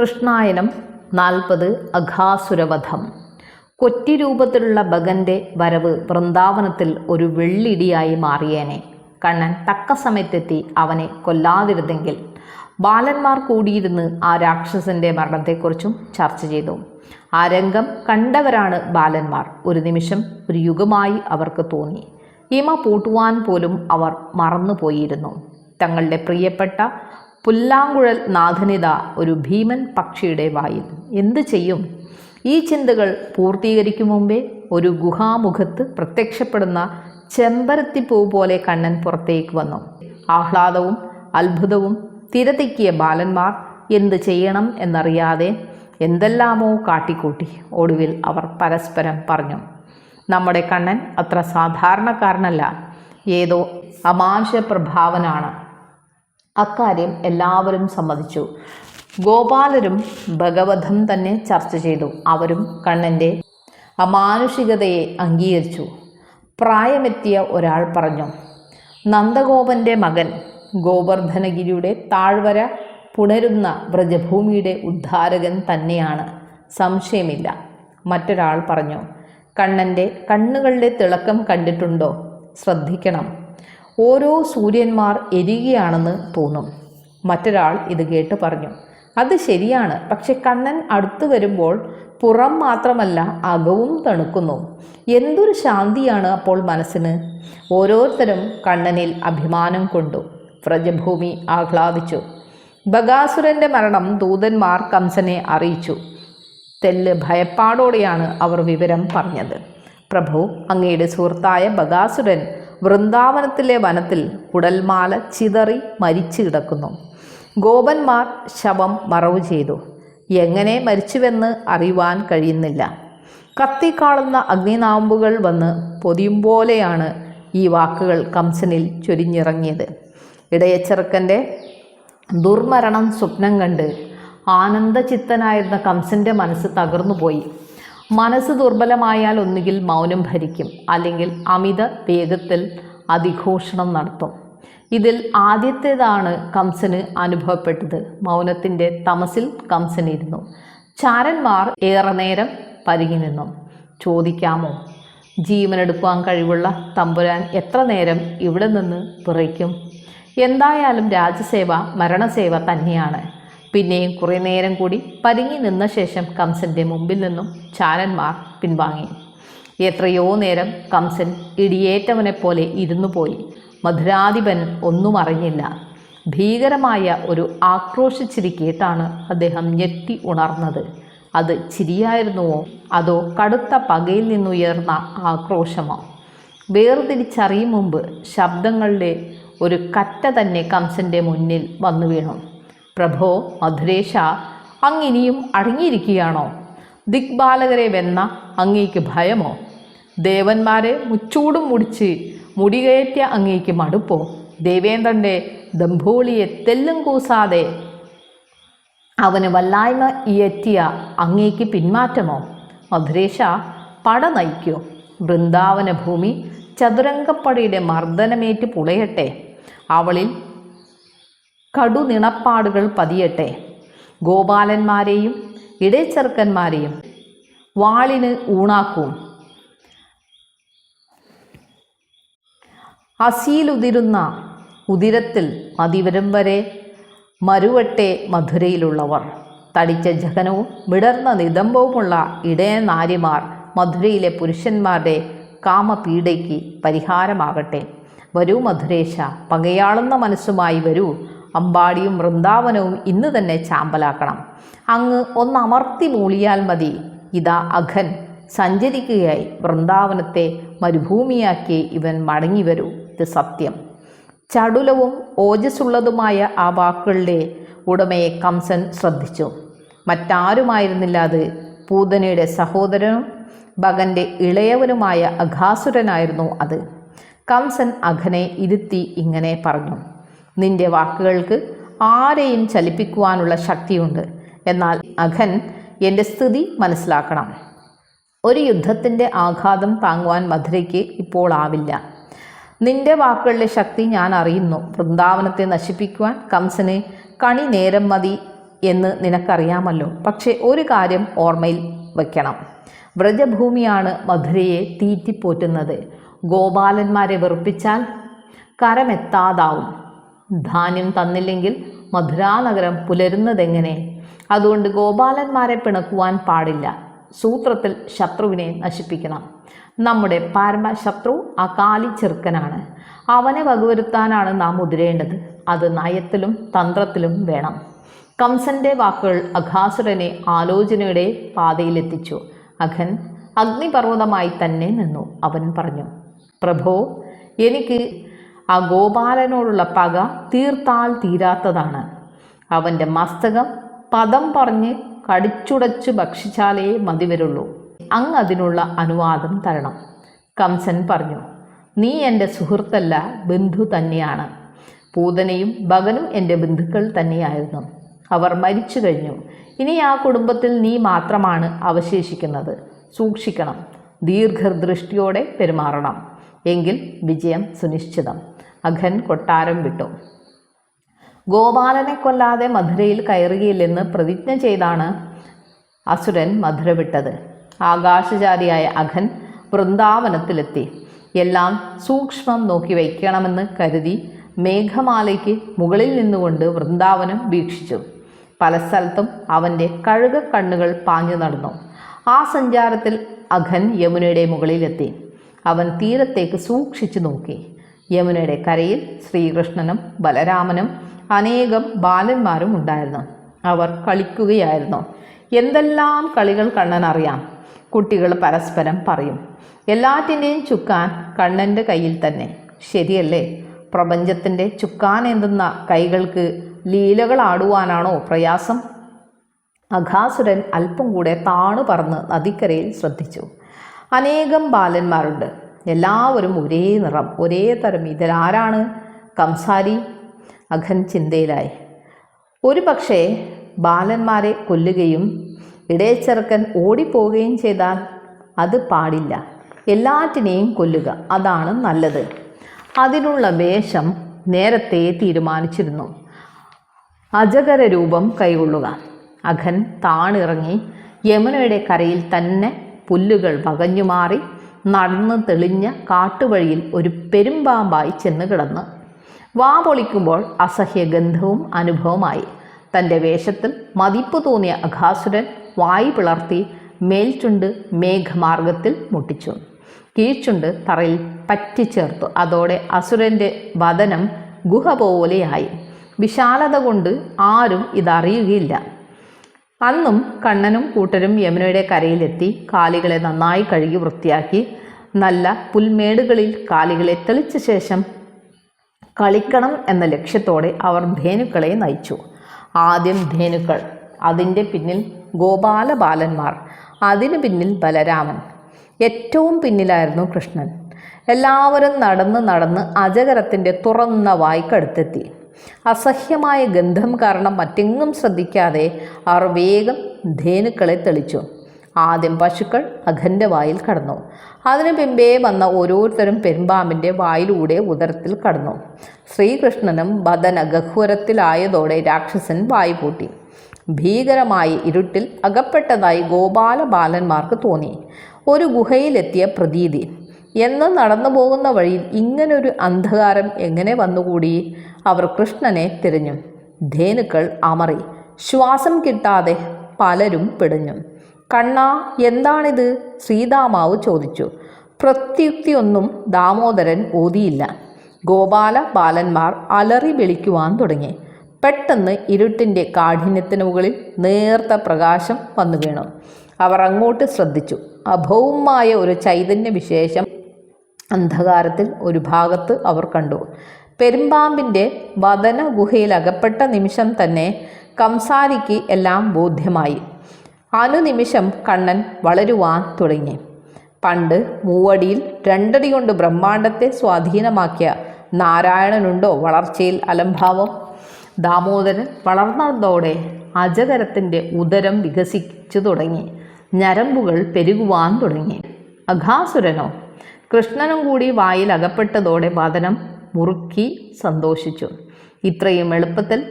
കൃഷ്ണായനം നാൽപ്പത് അഘാസുരവധം. കൊറ്റി രൂപത്തിലുള്ള ഭഗന്റെ വരവ് വൃന്ദാവനത്തിൽ ഒരു വെള്ളിടിയായി മാറിയേനെ. കണ്ണൻ തക്ക സമയത്തെത്തി അവനെ കൊല്ലാതിരുന്നെങ്കിൽ ബാലന്മാർ കൂടിയിരുന്ന് ആ രാക്ഷസന്റെ മരണത്തെക്കുറിച്ചും ചർച്ച ചെയ്തു. ആ രംഗം കണ്ടവരാണ് ബാലന്മാർ. ഒരു നിമിഷം ഒരു യുഗമായി അവർക്ക് തോന്നി. ഇമ പൂട്ടുവാൻ പോലും അവർ മറന്നുപോയിരുന്നു. തങ്ങളുടെ പ്രിയപ്പെട്ട പുല്ലാങ്കുഴൽ നാഥനിത ഒരു ഭീമൻ പക്ഷിയുടെ വായിൽ. എന്തു ചെയ്യും? ഈ ചിന്തകൾ പൂർത്തീകരിക്കും മുമ്പേ ഒരു ഗുഹാമുഖത്ത് പ്രത്യക്ഷപ്പെടുന്ന ചെമ്പരത്തിപ്പൂ പോലെ കണ്ണൻ പുറത്തേക്ക് വന്നു. ആഹ്ലാദവും അത്ഭുതവും തിരതിക്കിയ ബാലന്മാർ എന്ത് ചെയ്യണം എന്നറിയാതെ എന്തെല്ലാമോ കാട്ടിക്കൂട്ടി. ഒടുവിൽ അവർ പരസ്പരം പറഞ്ഞു നമ്മുടെ കണ്ണൻ അത്ര സാധാരണക്കാരനല്ല. ഏതോ അമാനുഷ പ്രഭാവനാണ്. അക്കാര്യം എല്ലാവരും സമ്മതിച്ചു. ഗോപാലരും ഭഗവതം തന്നെ ചർച്ച ചെയ്തു. അവരും കണ്ണന്റെ അമാനുഷികതയെ അംഗീകരിച്ചു. പ്രായമെത്തിയ ഒരാൾ പറഞ്ഞു നന്ദഗോപന്റെ മകൻ ഗോവർദ്ധനഗിരിയുടെ താഴ്വര പുണരുന്ന വ്രജഭൂമിയുടെ ഉദ്ധാരകൻ തന്നെയാണ്. സംശയമില്ല. മറ്റൊരാൾ പറഞ്ഞു കണ്ണന്റെ കണ്ണുകളുടെ തിളക്കം കണ്ടിട്ടുണ്ടോ? ശ്രദ്ധിക്കണം. ഓരോ സൂര്യന്മാർ എരിയുകയാണെന്ന് തോന്നും. മറ്റൊരാൾ ഇത് കേട്ട് പറഞ്ഞു അത് ശരിയാണ് പക്ഷെ കണ്ണൻ അടുത്തു വരുമ്പോൾ പുറം മാത്രമല്ല അകവും തണുക്കുന്നു. എന്തൊരു ശാന്തിയാണ് അപ്പോൾ മനസ്സിന്. ഓരോരുത്തരും കണ്ണനിൽ അഭിമാനം കൊണ്ടു വ്രജഭൂമി ആഹ്ലാദിച്ചു. ബഗാസുരന്റെ മരണം ദൂതന്മാർ കംസനെ അറിയിച്ചു. തെല്ല് ഭയപ്പാടോടെയാണ് അവർ വിവരം പറഞ്ഞത്. പ്രഭു അങ്ങയുടെ സുഹൃത്തായ ബഗാസുരൻ വൃന്ദാവനത്തിലെ വനത്തിൽ കുടൽമാല ചിതറി മരിച്ചു കിടക്കുന്നു. ഗോപന്മാർ ശവം മറവു ചെയ്തു. എങ്ങനെ മരിച്ചുവെന്ന് അറിയുവാൻ കഴിയുന്നില്ല. കത്തിക്കാളുന്ന അഗ്നിനാമ്പുകൾ വന്ന് പൊതിയും പോലെയാണ് ഈ വാക്കുകൾ കംസനിൽ ചൊരിഞ്ഞിറങ്ങിയത്. ഇടയച്ചെറുക്കന്റെ ദുർമരണം സ്വപ്നം കണ്ട് ആനന്ദചിത്തനായിരുന്ന കംസന്റെ മനസ്സ് തകർന്നുപോയി. മനസ്സ് ദുർബലമായാൽ ഒന്നുകിൽ മൗനം ഭരിക്കും അല്ലെങ്കിൽ അമിത വേഗത്തിൽ അതിഘോഷണം നടത്തും. ഇതിൽ ആദ്യത്തേതാണ് കംസന് അനുഭവപ്പെട്ടത്. മൗനത്തിന്റെ തമസിൽ കംസനിരുന്നു ചാരന്മാർ ഏറെ നേരം പരുങ്ങി നിന്നു. ചോദിക്കാമോ? ജീവനെടുക്കുവാൻ കഴിവുള്ള തമ്പുരാൻ എത്ര നേരം ഇവിടെ നിന്ന് പിറയ്ക്കും എന്തായാലും രാജസേവ മരണസേവ തന്നെയാണ്. പിന്നെയും കുറേ നേരം കൂടി പതുങ്ങി നിന്ന ശേഷം കംസന്റെ മുമ്പിൽ നിന്നും ചാരന്മാർ പിൻവാങ്ങി. എത്രയോ നേരം കംസൻ ഇടിയേറ്റവനെ പോലെ ഇരുന്നു പോയി. മധുരാധിപൻ ഒന്നും അറിഞ്ഞില്ല. ഭീകരമായ ഒരു ആക്രോശിച്ചിരിക്കേട്ടാണ് അദ്ദേഹം ഞെട്ടി ഉണർന്നത്. അത് ചിരിയായിരുന്നുവോ? അതോ കടുത്ത പകയിൽ നിന്നുയർന്ന ആക്രോശമോ? വേർതിരിച്ചറിയും മുമ്പ് ശബ്ദങ്ങളുടെ ഒരു കറ്റ തന്നെ കംസന്റെ മുന്നിൽ വന്നു വീണു പ്രഭോ മധുരേശ അങ്ങിനിയും അടങ്ങിയിരിക്കുകയാണോ? ദിഗ്ബാലകരെ വെന്ന അങ്ങേക്ക് ഭയമോ? ദേവന്മാരെ മുച്ചൂടും മുടിച്ച് മുടികയറ്റിയ അങ്ങേക്ക് മടുപ്പോ? ദേവേന്ദ്രന്റെ ദംഭോളിയെ തെല്ലും കൂസാതെ അവന് വല്ലായ്മ ഇയറ്റിയ അങ്ങേക്ക് പിന്മാറ്റമോ? മധുരേശ പട നയിക്കോ. വൃന്ദാവന ഭൂമി ചതുരംഗപ്പടയുടെ മർദ്ദനമേറ്റ് പുളയട്ടെ. അവളിൽ കടുനിണപ്പാടുകൾ പതിയട്ടെ. ഗോപാലന്മാരെയും ഇടയച്ചെറുക്കന്മാരെയും വാളിന് ഊണാക്കും. അസിയിലുതിരുന്ന ഉതിരത്തിൽ മതിവരം വരെ മരുവട്ടെ മധുരയിലുള്ളവർ. തടിച്ച ജഹനവും വിടർന്ന നിതംബവുമുള്ള ഇടയനാരിമാർ മധുരയിലെ പുരുഷന്മാരുടെ കാമപീഡയ്ക്ക് പരിഹാരമാകട്ടെ. വരൂ മധുരേശ പകയാളുന്ന മനസ്സുമായി വരൂ. അമ്പാടിയും വൃന്ദാവനവും ഇന്ന് തന്നെ ചാമ്പലാക്കണം. അങ്ങ് ഒന്നമർത്തി മൂളിയാൽ മതി. ഇതാ അഘൻ സഞ്ചരിക്കുകയായി. വൃന്ദാവനത്തെ മരുഭൂമിയാക്കി ഇവൻ മടങ്ങി വരൂ. ഇത് സത്യം. ചടുലവും ഓജസ്സുള്ളതുമായ ആ വാക്കുകളുടെ ഉടമയെ കംസൻ ശ്രദ്ധിച്ചു. മറ്റാരുമായിരുന്നില്ല അത്. പൂതനയുടെ സഹോദരനും ഭഗന്റെ ഇളയവനുമായ അഘാസുരനായിരുന്നു അത്. കംസൻ അഘനെ ഇരുത്തി ഇങ്ങനെ പറഞ്ഞു. നിന്റെ വാക്കുകൾക്ക് ആരെയും ചലിപ്പിക്കുവാനുള്ള ശക്തിയുണ്ട്. എന്നാൽ അഘൻ എന്റെ സ്ഥിതി മനസ്സിലാക്കണം. ഒരു യുദ്ധത്തിന്റെ ആഘാതം താങ്ങുവാൻ മധുരയ്ക്ക് ഇപ്പോൾ ആവില്ല. നിന്റെ വാക്കുകളുടെ ശക്തി ഞാൻ അറിയുന്നു. വൃന്ദാവനത്തെ നശിപ്പിക്കുവാൻ കംസന് കണി നേരം മതി എന്ന് നിനക്കറിയാമല്ലോ. പക്ഷേ ഒരു കാര്യം ഓർമ്മയിൽ വയ്ക്കണം വ്രജഭൂമിയാണ് മധുരയെ തീറ്റിപ്പോറ്റുന്നത്. ഗോപാലന്മാരെ വെറുപ്പിച്ചാൽ കരമെത്താതാവും. ധാന്യം തന്നില്ലെങ്കിൽ മധുരാനഗരം പുലരുന്നതെങ്ങനെ? അതുകൊണ്ട് ഗോപാലന്മാരെ പിണക്കുവാൻ പാടില്ല. സൂത്രത്തിൽ ശത്രുവിനെ നശിപ്പിക്കണം. നമ്മുടെ പരമശത്രു അകാലി ചെറുക്കനാണ്. അവനെ വകവരുത്താനാണ് നാം മുതിരേണ്ടത് അത് നയത്തിലും തന്ത്രത്തിലും വേണം. കംസന്റെ വാക്കുകൾ അഘാസുരനെ ആലോചനയുടെ പാതയിലെത്തിച്ചു. അഖൻ അഗ്നിപർവതമായി തന്നെ നിന്നു. അവൻ പറഞ്ഞു പ്രഭോ എനിക്ക് ആ ഗോപാലനോടുള്ള പക തീർത്താൽ തീരാത്തതാണ്. അവന്റെ മസ്തകം പദം പറഞ്ഞ് കടിച്ചുടച്ച് ഭക്ഷിച്ചാലേ മതി വരുള്ളൂ. അങ്ങ് അതിനുള്ള അനുവാദം തരണം. കംസൻ പറഞ്ഞു നീ എന്റെ സുഹൃത്തല്ല ബന്ധു തന്നെയാണ്. പൂതനയും ഭഗനും എന്റെ ബന്ധുക്കൾ തന്നെയായിരുന്നു. അവർ മരിച്ചു കഴിഞ്ഞു. ഇനി ആ കുടുംബത്തിൽ നീ മാത്രമാണ് അവശേഷിക്കുന്നത്. സൂക്ഷിക്കണം. ദീർഘദൃഷ്ടിയോടെ പെരുമാറണം. എങ്കിൽ വിജയം സുനിശ്ചിതം. അഘൻ കൊട്ടാരം വിട്ടു. ഗോപാലനെ കൊല്ലാതെ മധുരയിൽ കയറുകയില്ലെന്ന് പ്രതിജ്ഞ ചെയ്താണ് അസുരൻ മധുര വിട്ടത്. ആകാശചാരിയായ അഘൻ വൃന്ദാവനത്തിലെത്തി. എല്ലാം സൂക്ഷ്മം നോക്കി വയ്ക്കണമെന്ന് കരുതി മേഘമാലയ്ക്ക് മുകളിൽ നിന്നുകൊണ്ട് വൃന്ദാവനം വീക്ഷിച്ചു. പല സ്ഥലത്തും അവന്റെ കഴുക കണ്ണുകൾ പാഞ്ഞു നടന്നു. ആ സഞ്ചാരത്തിൽ അഘൻ യമുനയുടെ മുകളിലെത്തി. അവൻ തീരത്തേക്ക് സൂക്ഷിച്ചു നോക്കി. യമുനയുടെ കരയിൽ ശ്രീകൃഷ്ണനും ബലരാമനും അനേകം ബാലന്മാരും ഉണ്ടായിരുന്നു. അവർ കളിക്കുകയായിരുന്നു. എന്തെല്ലാം കളികൾ കണ്ണൻ അറിയാം? കുട്ടികൾ പരസ്പരം പറയും. എല്ലാറ്റിന്റെയും ചുക്കാൻ കണ്ണന്റെ കയ്യിൽ തന്നെ. ശരിയല്ലേ? പ്രപഞ്ചത്തിന്റെ ചുക്കാൻ എന്തുന്ന കൈകൾക്ക് ലീലകൾ ആടുവാനാണോ പ്രയാസം? അഘാസുരൻ അല്പം കൂടെ താണു പറന്ന് നദിക്കരയിൽ ശ്രദ്ധിച്ചു. അനേകം ബാലന്മാരുണ്ട്. എല്ലാവരും ഒരേ നിറം ഒരേ തരം. ഇതിലാരാണ് കംസാരി? അഖൻ ചിന്തയിലായി. ഒരു പക്ഷേ ബാലന്മാരെ കൊല്ലുകയും ഇടയച്ചെറുക്കൻ ഓടിപ്പോവുകയും ചെയ്താൽ അത് പാടില്ല. എല്ലാറ്റിനെയും കൊല്ലുക അതാണ് നല്ലത്. അതിനുള്ള വേഷം നേരത്തെ തീരുമാനിച്ചിരുന്നു. അജഗര രൂപം കൈകൊള്ളുക. അഖൻ താണിറങ്ങി യമുനയുടെ കരയിൽ തന്നെ പുല്ലുകൾ വകഞ്ഞുമാറി നടന്ന് തെളിഞ്ഞ കാട്ടുവഴിയിൽ ഒരു പെരുമ്പാമ്പായി ചെന്ന് കിടന്ന് വാ പൊളിക്കുമ്പോൾ അസഹ്യഗന്ധവും അനുഭവമായി. തന്റെ വേഷത്തിൽ മതിപ്പ് തോന്നിയ അഘാസുരൻ വായി പിളർത്തി മേൽചുണ്ട് മേഘമാർഗത്തിൽ മുട്ടിച്ചു. കീഴ്ചുണ്ട് തറയിൽ പറ്റിച്ചേർത്തു. അതോടെ അസുരന്റെ വതനം ഗുഹ പോലെയായി. വിശാലത കൊണ്ട് ആരും ഇതറിയുകയില്ല. അന്നും കണ്ണനും കൂട്ടരും യമുനയുടെ കരയിലെത്തി കാലികളെ നന്നായി കഴുകി വൃത്തിയാക്കി നല്ല പുൽമേടുകളിൽ കാലികളെ തെളിച്ച ശേഷം കളിക്കണം എന്ന ലക്ഷ്യത്തോടെ അവർ ധേനുക്കളെ നയിച്ചു. ആദ്യം ധേനുക്കൾ അതിന്റെ പിന്നിൽ ഗോപാല ബാലന്മാർ അതിനു പിന്നിൽ ബലരാമൻ ഏറ്റവും പിന്നിലായിരുന്നു കൃഷ്ണൻ. എല്ലാവരും നടന്ന് നടന്ന് അജഗരത്തിന്റെ തുറന്ന വായ്ക്കടുത്തെത്തി. അസഹ്യമായ ഗന്ധം കാരണം മറ്റെങ്ങും ശ്രദ്ധിക്കാതെ അവർ വേഗം ധേനുക്കളെ തെളിച്ചു. ആദ്യം പശുക്കൾ അഖന്റെ വായിൽ കടന്നു. അതിനു പിമ്പേ വന്ന ഓരോരുത്തരും പെരുമ്പാമ്പിന്റെ വായിലൂടെ ഉദരത്തിൽ കടന്നു. ശ്രീകൃഷ്ണനും ബദന ഗഹ്വരത്തിലായതോടെ രാക്ഷസൻ വായി പൂട്ടി. ഭീകരമായ ഇരുട്ടിൽ അകപ്പെട്ടതായി ഗോപാല ബാലന്മാർക്ക് തോന്നി. ഒരു ഗുഹയിലെത്തിയ പ്രതീതി. എന്ന് നടന്നു പോകുന്ന വഴിയിൽ ഇങ്ങനൊരു അന്ധകാരം എങ്ങനെ വന്നുകൂടി? അവർ കൃഷ്ണനെ തിരഞ്ഞു. ധേനുക്കൾ അമറി. ശ്വാസം കിട്ടാതെ പലരും പിടഞ്ഞു. കണ്ണ എന്താണിത്? ശ്രീദാമാവ് ചോദിച്ചു. പ്രത്യുക്തിയൊന്നും ദാമോദരൻ ഓതിയില്ല. ഗോപാല ബാലന്മാർ അലറി വിളിക്കുവാൻ തുടങ്ങി. പെട്ടെന്ന് ഇരുട്ടിന്റെ കാഠിന്യത്തിന് മുകളിൽ നേർത്ത പ്രകാശം വന്നു വീണു അവർ അങ്ങോട്ട് ശ്രദ്ധിച്ചു. അഭൗമമായ ഒരു ചൈതന്യ വിശേഷം അന്ധകാരത്തിൽ ഒരു ഭാഗത്ത് അവർ കണ്ടു. പെരുമ്പാമ്പിന്റെ വതന ഗുഹയിൽ അകപ്പെട്ട നിമിഷം തന്നെ കംസാരിക്ക് എല്ലാം ബോധ്യമായി. അനുനിമിഷം കണ്ണൻ വളരുവാൻ തുടങ്ങി. പണ്ട് മൂവടിയിൽ രണ്ടടി കൊണ്ട് ബ്രഹ്മാണ്ടത്തെ സ്വാധീനമാക്കിയ നാരായണനുണ്ടോ വളർച്ചയിൽ അലംഭാവം? ദാമോദരൻ വളർന്നതോടെ അജകരത്തിന്റെ ഉദരം വികസിച്ചു തുടങ്ങി. ഞരമ്പുകൾ പെരുകുവാൻ തുടങ്ങി. അഘാസുരനോ കൃഷ്ണനും കൂടി വായിൽ അകപ്പെട്ടതോടെ വദനം മുറുക്കി സന്തോഷിച്ചു. ഇത്രയും എളുപ്പത്തിൽ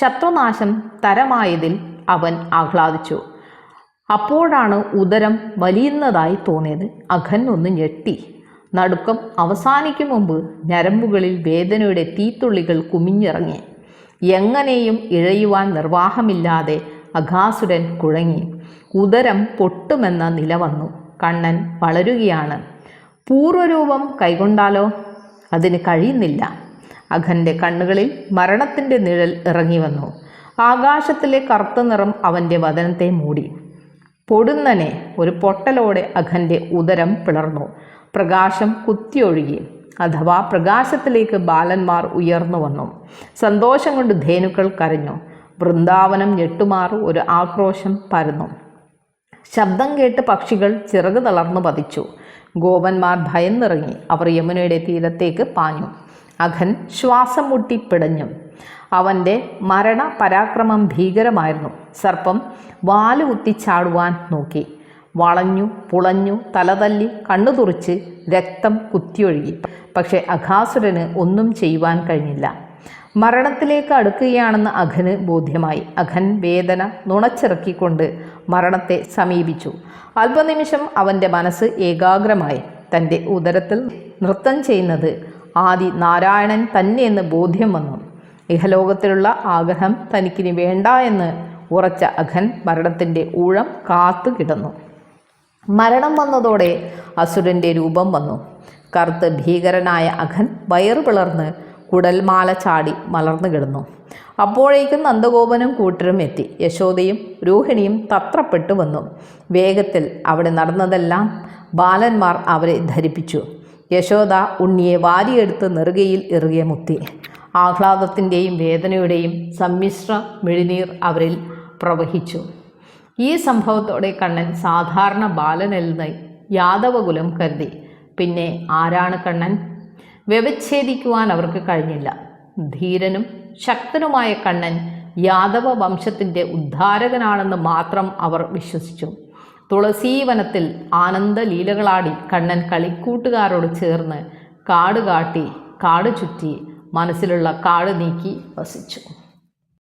ശത്രുനാശം തരമായതിൽ അവൻ ആഹ്ലാദിച്ചു. അപ്പോഴാണ് ഉദരം വലിയുന്നതായി തോന്നിയത്. അഖൻ ഒന്ന് ഞെട്ടി. നടുക്കം അവസാനിക്കും മുമ്പ് ഞരമ്പുകളിൽ വേദനയുടെ തീത്തുള്ളികൾ കുമിഞ്ഞിറങ്ങി. എങ്ങനെയും ഇഴയുവാൻ നിർവാഹമില്ലാതെ അഘാസുരൻ കുഴങ്ങി. ഉദരം പൊട്ടുമെന്ന നില വന്നു. കണ്ണൻ വളരുകയാണ്. പൂർവരൂപം കൈകൊണ്ടാലോ? അതിന് കഴിയുന്നില്ല. അഖന്റെ കണ്ണുകളിൽ മരണത്തിന്റെ നിഴൽ ഇറങ്ങി വന്നു. ആകാശത്തിലെ കറുത്ത നിറം അവന്റെ വതനത്തെ മൂടി. പൊടുന്നനെ ഒരു പൊട്ടലോടെ അഖന്റെ ഉദരം പിളർന്നു. പ്രകാശം കുത്തിയൊഴുകി. അഥവാ പ്രകാശത്തിലേക്ക് ബാലന്മാർ ഉയർന്നു വന്നു. സന്തോഷം കൊണ്ട് ധേനുക്കൾ കരഞ്ഞു. വൃന്ദാവനം ഞെട്ടുമാർ ഒരു ആക്രോശം പരന്നു. ശബ്ദം കേട്ട് പക്ഷികൾ ചിറക് തളർന്നു പതിച്ചു. ഗോപന്മാർ ഭയന്നിറങ്ങി. അവർ യമുനയുടെ തീരത്തേക്ക് പാഞ്ഞു. അഖൻ ശ്വാസം മുട്ടി പിടഞ്ഞു. അവന്റെ മരണ പരാക്രമം ഭീകരമായിരുന്നു. സർപ്പം വാൽ കുത്തിച്ചാടുവാൻ നോക്കി. വളഞ്ഞു പുളഞ്ഞു തലതല്ലി കണ്ണു തുറിച്ച് രക്തം കുത്തിയൊഴുകി. പക്ഷേ അഘാസുരന് ഒന്നും ചെയ്യുവാൻ കഴിഞ്ഞില്ല. മരണത്തിലേക്ക് അടുക്കുകയാണെന്ന് അഖന് ബോധ്യമായി. അഖൻ വേദന നുണച്ചിറക്കിക്കൊണ്ട് മരണത്തെ സമീപിച്ചു. അല്പനിമിഷം അവന്റെ മനസ്സ് ഏകാഗ്രമായി. തന്റെ ഉദരത്തിൽ നൃത്തം ചെയ്യുന്നത് ആദി നാരായണൻ തന്നെയെന്ന് ബോധ്യം വന്നു. ഇഹലോകത്തിലുള്ള ആഗ്രഹം തനിക്കിനി വേണ്ട എന്ന് ഉറച്ച അഖൻ മരണത്തിന്റെ ഊഴം കാത്തു കിടന്നു. മരണം വന്നതോടെ അസുരന്റെ രൂപം വന്നു. കറുത്ത് ഭീകരനായ അഖൻ വയറു പിളർന്ന് കുടൽമാല ചാടി മലർന്നു കിടന്നു. അപ്പോഴേക്കും നന്ദഗോപനും കൂട്ടരും എത്തി. യശോദയും രോഹിണിയും തത്രപ്പെട്ടു വന്നു. വേഗത്തിൽ അവിടെ നടന്നതെല്ലാം ബാലന്മാർ അവരെ ധരിപ്പിച്ചു. യശോദ ഉണ്ണിയെ വാരിയെടുത്ത് നെറുകയിൽ ഇറുകെ മുത്തി. ആഹ്ലാദത്തിന്റെയും വേദനയുടെയും സമ്മിശ്ര മെഴിനീർ അവരിൽ പ്രവഹിച്ചു. ഈ സംഭവത്തോടെ കണ്ണൻ സാധാരണ ബാലനെന്ന് യാദവകുലം കരുതി. പിന്നെ ആരാണ് കണ്ണൻ? വ്യവച്ഛേദിക്കുവാൻ അവർക്ക് കഴിഞ്ഞില്ല. ധീരനും ശക്തനുമായ കണ്ണൻ യാദവ വംശത്തിന്റെ ഉദ്ധാരകനാണെന്ന് മാത്രം അവർ വിശ്വസിച്ചു. തുളസീവനത്തിൽ ആനന്ദലീലകളാടി കണ്ണൻ കളിക്കൂട്ടുകാരോട് ചേർന്ന് കാട് കാട്ടി കാട് ചുറ്റി മനസ്സിലുള്ള കാട് നീക്കി വസിച്ചു.